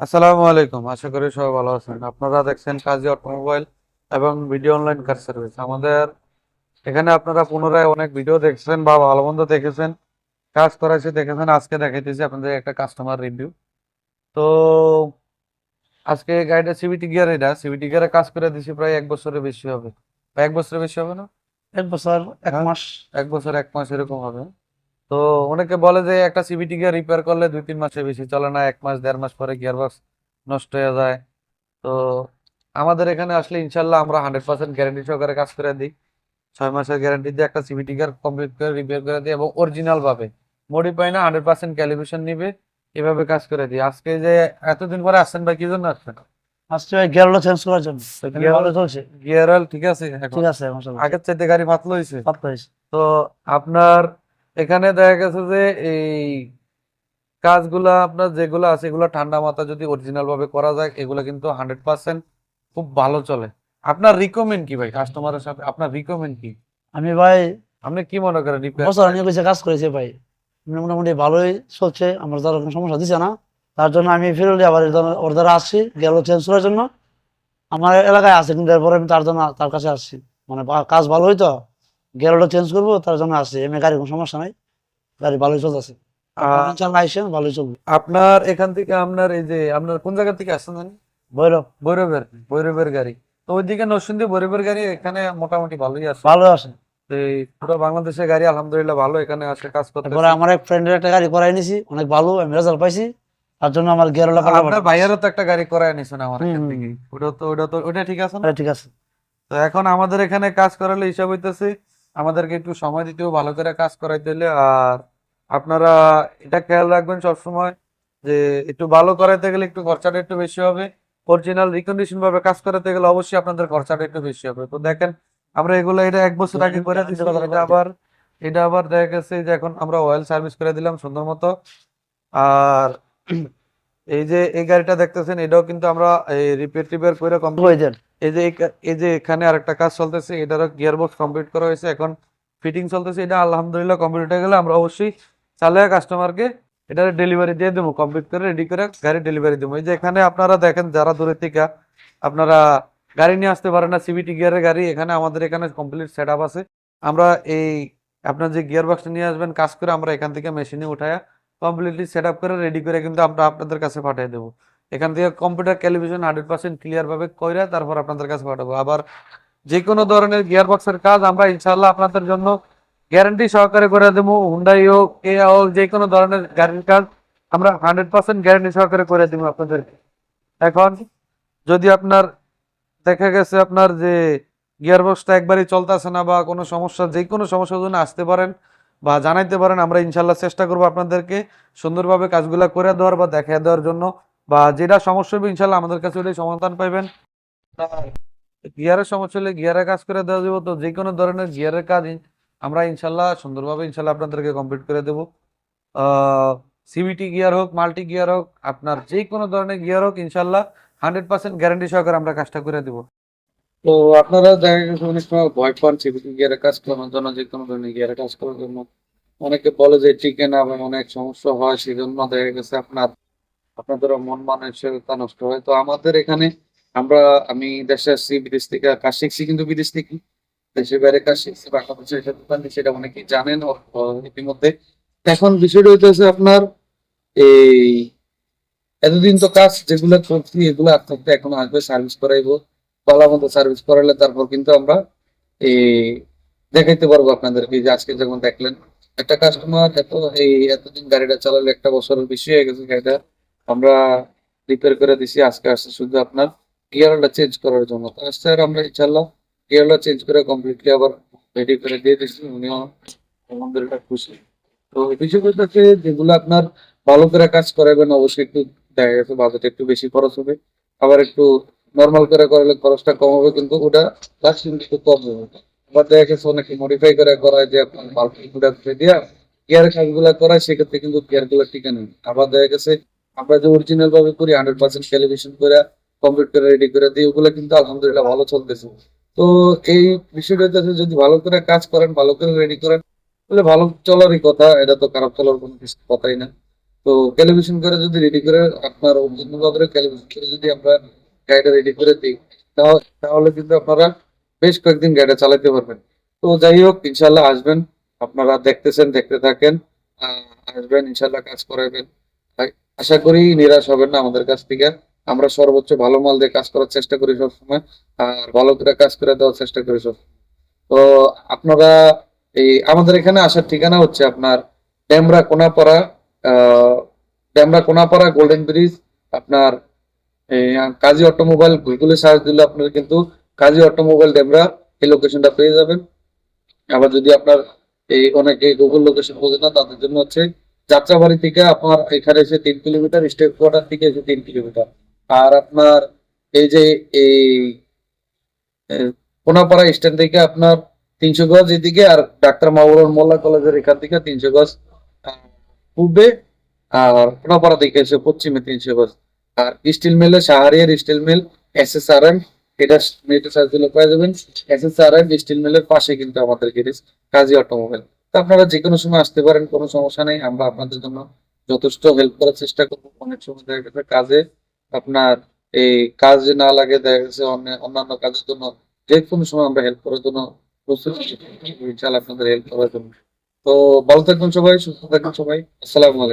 আসসালামু আলাইকুম। আশা করি সবাই ভালো আছেন। আপনারা দেখছেন কাজী অটোমোবাইল এবং ভিডিও অনলাইন কার সার্ভিস। আমাদের এখানে আপনারা পুনরায় অনেক ভিডিও দেখছেন বা ভালো মন্দ দেখেছেন কাজ করাইছে দেখেছেন। আজকে দেখাইতেছি আপনাদের একটা কাস্টমার রিভিউ তো আজকে গাড়িটা সিভিটি গিয়ার এটা। সিভিটি গিয়ারে কাজ করে দিছি প্রায় এক বছরের বেশি হবে। বা এক বছরের বেশি হবে না? এক বছর এক হ্যাঁ। মাস। এক বছর এক মাস এরকম হবে। তো অনেকে বলে যে একটা সিভিটি গিয়ার রিপেয়ার করলে দুই তিন মাসের বেশি চলে না এক মাস দেড় মাস পরে গিয়ার বক্স নষ্ট হয়ে যায়। তো আমাদের এখানে আসলে ইনশাল্লাহ আমরা হান্ড্রেড পার্সেন্ট গ্যারান্টি সহকারে কাজ করে দিই। ছয় মাসের গ্যারান্টি দিয়ে একটা সিভিটি গিয়ার কমপ্লিট করে রিপেয়ার করে দিই এবং অরিজিনাল ভাবে। মডিফাই না হান্ড্রেড পার্সেন্ট ক্যালিব্রেশন নিবে এভাবে কাজ করে দিই। আজকে যে এতদিন পরে আসছেন ভাই কি জন্য আসছেন? আজকে গিয়ারগুলো চেঞ্জ করার জন্য। gear- চলছে। গিয়ার ঠিক আছে ঠিক আছে আগের চাইতে গাড়ি পাতলা হয়েছে পাতলা হয়েছে তো আপনার এখানে দেখা গেছে যে এই কাজগুলা আপনার যেগুলো আছে এগুলো ঠান্ডা মাথা যদি অরিজিনাল ভাবে করা যায় এগুলো কিন্তু হান্ড্রেড পার্সেন্ট খুব ভালো চলে। আপনার রিকমেন্ড কি ভাই কাস্টমারের সাথে? আপনার রিকমেন্ড কি? আমি ভাই আপনি কি মনে করেন বছর নিয়ে কিছু কাজ করেছি ভাই। মোটামুটি ভালোই চলছে আমার দ্বারা কোনো সমস্যা দিচ্ছে না। তার জন্য আমি ফিরলি আবার ওর দ্বারা আসছি গিয়ারগুলো চেঞ্জ করার জন্য। আমার এলাকায় আছে কিন্তু এরপরে আমি তার জন্য তার কাছে আসছি। মানে কাজ ভালো হইতো? গিয়ারগুলো চেঞ্জ করব তার জন্য আসছি। এমনি গাড়ি কোনো সমস্যা নাই। গাড়ি ভালোই চলতেছে। আইসেন ভালোই চলবে। আপনার এখান থেকে আপনার এই যে আপনার কোন জায়গা থেকে আসছেন জানি ভৈরব। বৈরবের বৈরবের গাড়ি। তো ওইদিকে নরসিংদী বৈরবের গাড়ি এখানে মোটামুটি ভালোই আছে। ভালো আছে। এই পুরো বাংলাদেশের গাড়ি আলহামদুলিল্লাহ ভালো এখানে আসে কাজ করতে তারপরে আমার এক ফ্রেন্ডের একটা গাড়ি করাই নিছি অনেক ভালো আমি রেজাল্ট পাইছি। তার জন্য আমার গিয়ারগুলো আপনার ভাইয়ারও তো একটা গাড়ি নিছেন আমার এখান থেকে। ওটা তো ওটা তো ওটা ঠিক আছে না? ঠিক আছে। তো এখন আমাদের এখানে কাজ করালে হিসাব হইতেছে আমাদেরকে একটু সময় দিতে হবে ভালো করে কাজ করাইতে হলে আর আপনারা এটা খেয়াল রাখবেন সবসময় যে একটু ভালো করাইতে গেলে একটু খরচাটা একটু বেশি হবে। অরিজিনাল রিকন্ডিশন ভাবে কাজ করাতে গেলে অবশ্যই আপনাদের খরচাটা একটু বেশি হবে। তো দেখেন আমরা এগুলো এটা এক বছর আগে করে দিচ্ছি এটা আবার এটা আবার দেখা গেছে যে এখন আমরা অয়েল সার্ভিস করে দিলাম সুন্দর মতো। আর এই যে এই গাড়িটা দেখতেছেন এটাও কিন্তু আমরা রিপেয়ার টিপেয়ার করে কমপ্লিট ওই দেন এই যে এই যে এখানে আরেকটা কাজ চলতেছে, এটারও গিয়ার বক্স কমপ্লিট করা হয়েছে, এখন ফিটিং চলতেছে, এটা আলহামদুলিল্লাহ কমপ্লিট হয়ে গেলে আমরা অবশ্যই চালিয়ে কাস্টমারকে এটার ডেলিভারি দিয়ে দেবো কমপ্লিট করে রেডি করে গাড়ি ডেলিভারি দেবো। এই যে এখানে আপনারা দেখেন, যারা দূরে থেকে, আপনারা গাড়ি নিয়ে আসতে পারেন না সিবিটি গিয়ারের গাড়ি, এখানে আমাদের এখানে কমপ্লিট সেট আছে। আমরা এই আপনার যে গিয়ার বক্সটা নিয়ে আসবেন, কাজ করে আমরা এখান থেকে মেশিনে উঠায়া কমপ্লিটলি সেট করে রেডি করে কিন্তু আমরা আপনাদের কাছে পাঠিয়ে দেবো। এখান থেকে computer calibration hundred percent clear ভাবে কইরা তারপর আপনাদের কাছে পাঠাবো। আবার যে কোনো ধরনের গিয়ার বক্সের কাজ আমরা ইনশাল্লাহ আপনাদের জন্য গ্যারান্টি সহকারে করে দেবো। হুন্ডাই হোক এ হোক যে কোনো ধরনের গাড়ির কাজ আমরা হান্ড্রেড পার্সেন্ট গ্যারান্টি সহকারে করে দেবো আপনাদেরকে। এখন যদি আপনার দেখা গেছে আপনার যে গিয়ার বক্সটা একবারই চলতেছে না বা কোনো সমস্যা যে কোনো সমস্যার জন্য আসতে পারেন বা জানাইতে পারেন, আমরা ইনশাল্লাহ চেষ্টা করব আপনাদেরকে সুন্দরভাবে কাজগুলো করে দেওয়ার বা দেখিয়ে দেওয়ার জন্য। বা যেটা সমস্যা হবে ইনশাল্লাহ আমাদের কাছে ওটাই সমাধান পাইবেন। গিয়ারের সমস্যা হলে গিয়ারের কাজ করে দেওয়া যাব। তো যে কোনো ধরনের গিয়ারের কাজ আমরা ইনশাল্লাহ সুন্দরভাবে ইনশাল্লাহ আপনাদেরকে কমপ্লিট করে দেবো। সিভিটি গিয়ার হোক মাল্টি গিয়ার হোক, আপনার যে কোনো ধরনের গিয়ার হোক, ইনশাল্লাহ হান্ড্রেড পার্সেন্ট গ্যারান্টি সহকারে আমরা কাজটা করে দেবো। তো আপনারা দেখা গেছে অনেক সময় ভয় পান সিভিটি গিয়ারের কাজ করার জন্য যে কোনো ধরনের গিয়ারের কাজ করার জন্য। অনেকে বলে যে টিকে না অনেক সমস্যা হয়, সেজন্য দেখা গেছে আপনার আপনাদের মন মানসিকতা নষ্ট হয়। তো আমাদের এখানে আমরা, আমি দেশে আসছি বিদেশ থেকে কাজ শিখছি কিন্তু বিদেশ থেকে দেশের বাইরে কাজ শিখছি বাংলাদেশের সাথে পারি সেটা অনেকেই জানেন ইতিমধ্যে। এখন বিষয়টা হইতেছে আপনার এই এতদিন তো কাজ যেগুলো করছি, এগুলো আস্তে আস্তে এখন আসবে সার্ভিস করাইবো। ভালো মতো সার্ভিস করালে তারপর কিন্তু আমরা এই দেখাইতে পারব আপনাদেরকে যে আজকে যেমন দেখলেন, একটা কাস্টমার এত, এই এতদিন গাড়িটা চালালে একটা বছরের বেশি হয়ে গেছে গাড়িটা। আমরা রিপেয়ার করে দিছি। আজকে আসছে শুধু আপনার গিয়ারটা চেঞ্জ করার জন্য। তো আজকে আমরা ইনশাল্লাহ গিয়ারটা চেঞ্জ করে কমপ্লিটলি আবার রেডি করে দিয়ে দিচ্ছি উনিও আলহামদুলিল্লাহ খুশি। তো বিষয় হচ্ছে যেগুলো আপনার ভালো করে কাজ করাবেন, অবশ্যই একটু দেখা গেছে বাজেট একটু বেশি খরচ হবে। আবার একটু নর্মাল করে করলে খরচটা কম হবে, কিন্তু ওটা লাস্টিং একটু কম হবে। আবার দেখা গেছে অনেকে মডিফাই করে করায় যে আপনার বাল্ব দিয়া গিয়ারের কাজগুলো করায়, সেক্ষেত্রে কিন্তু গিয়ারগুলো টিকে নেই আবার দেখা গেছে আমরা যে অরিজিনাল ভাবে করি হান্ড্রেড পার্সেন্ট ক্যালিব্রেশন করে কমপ্লিট করে রেডি করে দিই, ওগুলো কিন্তু আলহামদুলিল্লাহ ভালো চলতেছে। তো এই বিষয়টা যদি ভালো করে কাজ করেন, ভালো করে রেডি করেন, তাহলে ভালো চলারই কথা, এটা তো খারাপ চলার কোনো কিছু কথাই না। তো ক্যালিব্রেশন করে যদি রেডি করে, আপনার অভিজ্ঞতা ক্যালিব্রেশন করে যদি আমরা গাড়িটা রেডি করে দিই, তাহলে কিন্তু আপনারা বেশ কয়েকদিন গাড়িটা চালাতে পারবেন। তো যাই হোক ইনশাল্লাহ আসবেন, আপনারা দেখতেছেন, দেখতে থাকেন আসবেন ইনশাল্লাহ কাজ করাবেন। আশা করি নিরাশ হবেন না আমাদের কাছ থেকে। আমরা সর্বোচ্চ ভালো মাল দিয়ে কাজ করার চেষ্টা করি সবসময় আর ভালো করে কাজ করে দেওয়ার চেষ্টা করি সব তো আপনারা এই আমাদের এখানে আসার ঠিকানা হচ্ছে আপনার ডেমরা কোনাপাড়া আহ, ডেমরা কোনাপাড়া গোল্ডেন ব্রিজ আপনার কাজী অটোমোবাইল গুগলে সার্চ দিলে আপনারা কিন্তু কাজী অটোমোবাইল ডেমরা এই লোকেশনটা পেয়ে যাবেন। আবার যদি আপনার এই অনেকে গুগল লোকেশন বোঝে না তাদের জন্য হচ্ছে যাত্রাবাড়ি থেকে আপনার এখানে এসে তিন কিলোমিটার, স্টেট কোয়ার্টার থেকে এসে তিন কিলোমিটার। আর আপনার এই যে এই কোনাপাড়া স্ট্যান্ড থেকে আপনার তিনশো গজ এদিকে আর ডাক্তার মাহবুবুর মোল্লা কলেজের এখান থেকে তিনশো গজ পূর্বে আর কোনাপাড়া থেকে এসে পশ্চিমে তিনশো গজ। আর স্টিল মিলে, Sahariar steel mill S S R M এটা মেট্রো সার্চ দিলে পেয়ে যাবেন। S S R M steel মিলের পাশে কিন্তু আমাদের গ্যারেজ, কাজী অটোমোবাইল। আপনারা যে কোনো সময় আসতে পারেন, কোনো সমস্যা নেই। আমরা আপনাদের জন্য যথেষ্ট হেল্প করার চেষ্টা করব। অনেক সময় দেখা গেছে কাজে আপনার এই কাজ না লাগে, দেখা গেছে অন্য- অন্যান্য কাজের জন্য যে কোনো সময় আমরা হেল্প করার জন্য প্রস্তুত আপনাদের হেল্প করার জন্য। তো ভালো থাকবেন সবাই, সুস্থ থাকবেন সবাই। আসসালামু